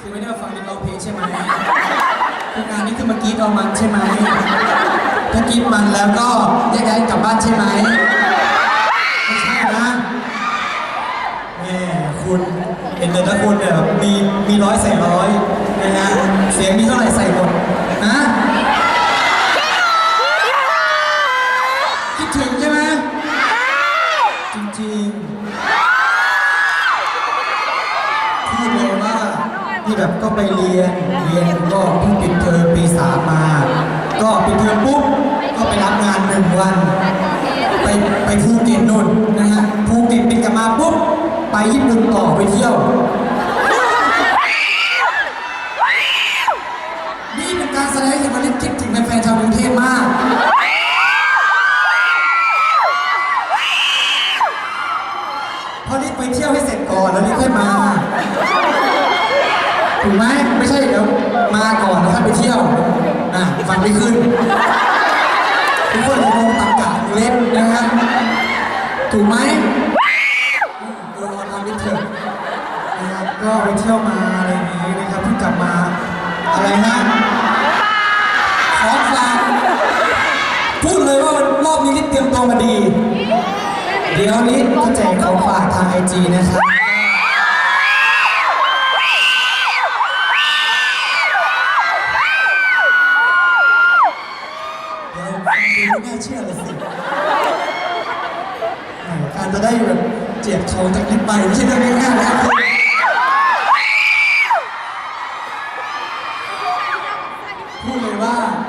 คือไม่ได้มคืองานนี้คือเมื่อกี้เอามันใช่ไหมถ้ากรีดมันแล้วก็แยกย้ายกลับบ้านใช่ไหมไม่ใช่นะแหม่คุณเห็นแต่ละคนเนี่ยแบบมีมีร้อยใส่ร้อยนะฮะเสียงมีเท่าไหร่ใส่หมดนะ แบบก็ไปเรียน เรียนก็เพิ่งปิดเทอมปีสามมา ก็ปิดเทอมปุ๊บก็ไปรับงานหนึ่งวัน ไปไปภูเก็ตนู่นนะฮะภูเก็ตปิดกลับมาปุ๊บไปญี่ปุ่นต่อไปเที่ยว นี่เป็นการแสดงให้เห็นว่าเล่นคิดถึงแฟนๆชาวกรุงเทพมาก พอรีบไปเที่ยวให้เสร็จก่อนแล้วรีบค่อยมา ถูกไหมไม่ใช่เดี๋ยวมาก่อนแล้วค่อยไปเที่ยว อะฟังไม่ขึ้น ทุกคนจะมองตักกะเล่นนะฮะถูกไหมเออเอาทำนิดเถอะนะครับก็ไปเที่ยวมาอะไรอย่างนี้นะครับเพิ่งกลับมาอะไรฮะของฝากพูดเลยว่ารอบนี้ลิศเตรียมตัวมาดี เดี๋ยวลิศจะแจกของฝากทางไอจีนะครับ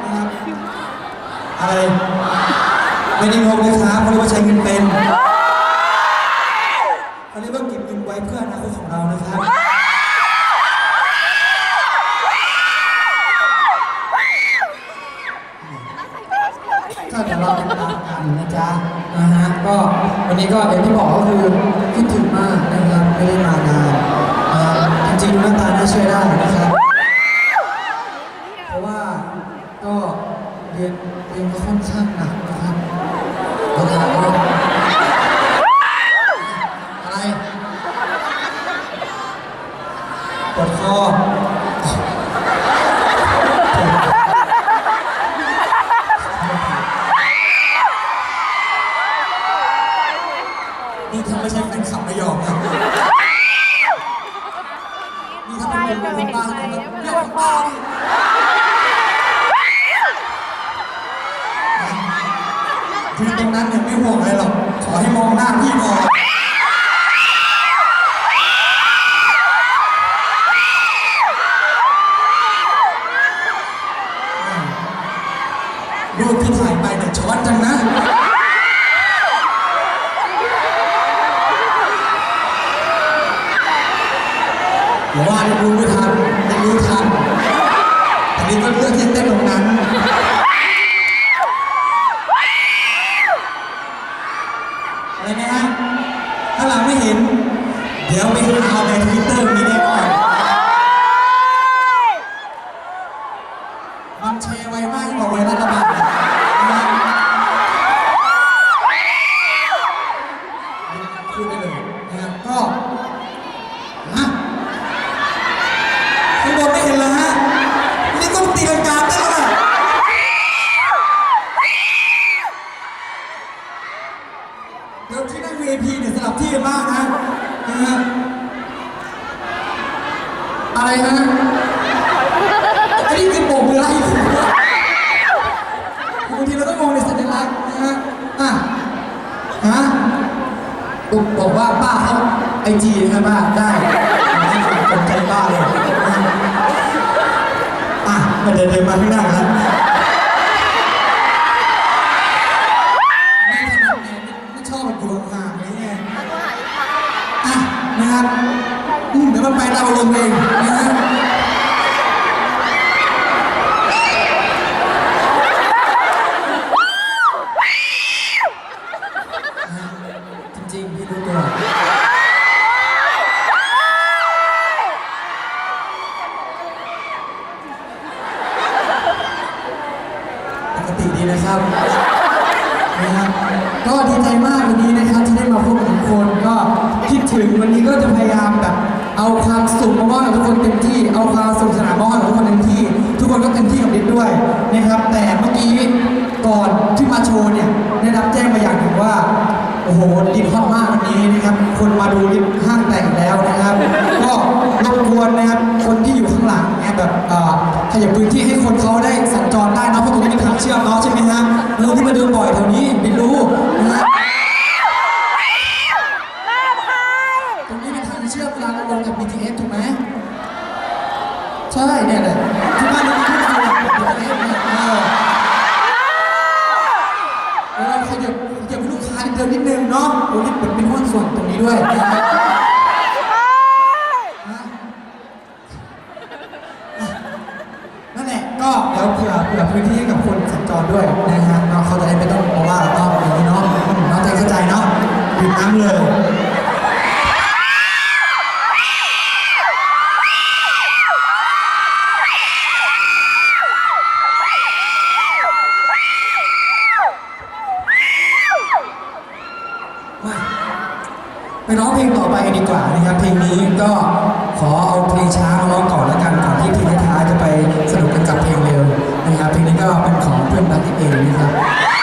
นะครับ อะไร ไม่ได้งงนะครับเขาเรียกว่าใช้เงินเป็นเขาเรียกว่าเก็บเงินไว้เพื่ออนาคตของเรานะครับ ก็เดี๋ยวเราติดตามกันนะจ๊ะนะฮะก็วันนี้ก็อย่างที่บอกก็คือคิดถึงมากนะครับไม่ได้มานานอ่าจริงๆหน้าตาน่าเชื่อได้นะครับ ก็เลือกที่จะเต้นตรงนั้น อะไรนะฮะถ้าเราไม่เห็น เดี๋ยวไปหาเอาใน อันนี้คือโบกมือไล่บางทีเราต้องมองในสัญลักษณ์นะฮะอะฮะบอกบอกว่าป้าเขาไอจีนะครับป้าได้สนใจป้าเลยอะมาเดินเดินมาข้างหน้าแล้วไม่ถนัดไม่ชอบดูร่างๆอะไรเงี้ยอะนะครับอืมเดี๋ยวมันไปเราลงเองนะฮะ นะครับนะครับ ก็ดีใจมากวันนี้นะครับที่ได้มาพบกับทุกคนก็คิดถึงวันนี้ก็จะพยายามแบบเอาความสุขมามอบให้กับทุกคนเต็มที่ เอาความสนุกสนานมามอบให้ทุกคนเต็มที่ ทุกคนก็เต็มที่กับดินด้วยนะครับ แต่เมื่อกี้ก่อนที่มาโชว์เนี่ยได้รับแจ้งมาอย่างหนึ่งว่าโอ้โหดินฮอตมากวันนี้นะครับ คนมาดูดินห้างแตกอีกแล้วนะครับ ก็รบกวนนะครับคนที่อยู่ หลังเนี่ยแบบขยับพื้นที่ให้คนเขาได้สัญจรได้เนะเพราะตรงนี้เป็นทางเชื่อมเนาะใช่ไหมฮะเออที่มาเดินบ่อยแถวนี้ดินรู้นะฮะตรงนี้เป็นทางเชื่อมเวลาเราลงจาก BTS ถูกไหมใช่เนี่ยแหละที่บ้านเรามีทุกคนแบบ BTS เนี่ยเออเออขยับขยับลูกค้าเดินนิดนึงเนาะโอ้นี่เป็นเป็นห้องส่วนตรงนี้ด้วยนะครับนะนั่นแหละก็เดี๋ยว เผื่อพื้นที่ให้กับคนสัญจรด้วยนะฮะเนาะเขาจะได้ไม่ต้องมาว่าเราต้องอย่างนี้เนาะเนาะใจเข้าใจเนาะดื่มน้ำเลยไปร้องเพลงต่อไปดีกว่านะครับเพลงนี้ก็ ขอเอาเพลงช้ามาร้องก่อนแล้วกันก่อนที่เพลงท้ายจะไปสนุกกันกับเพลงเร็วนะครับเพลงนี้ก็เป็นของเพื่อนรักเองนะครับ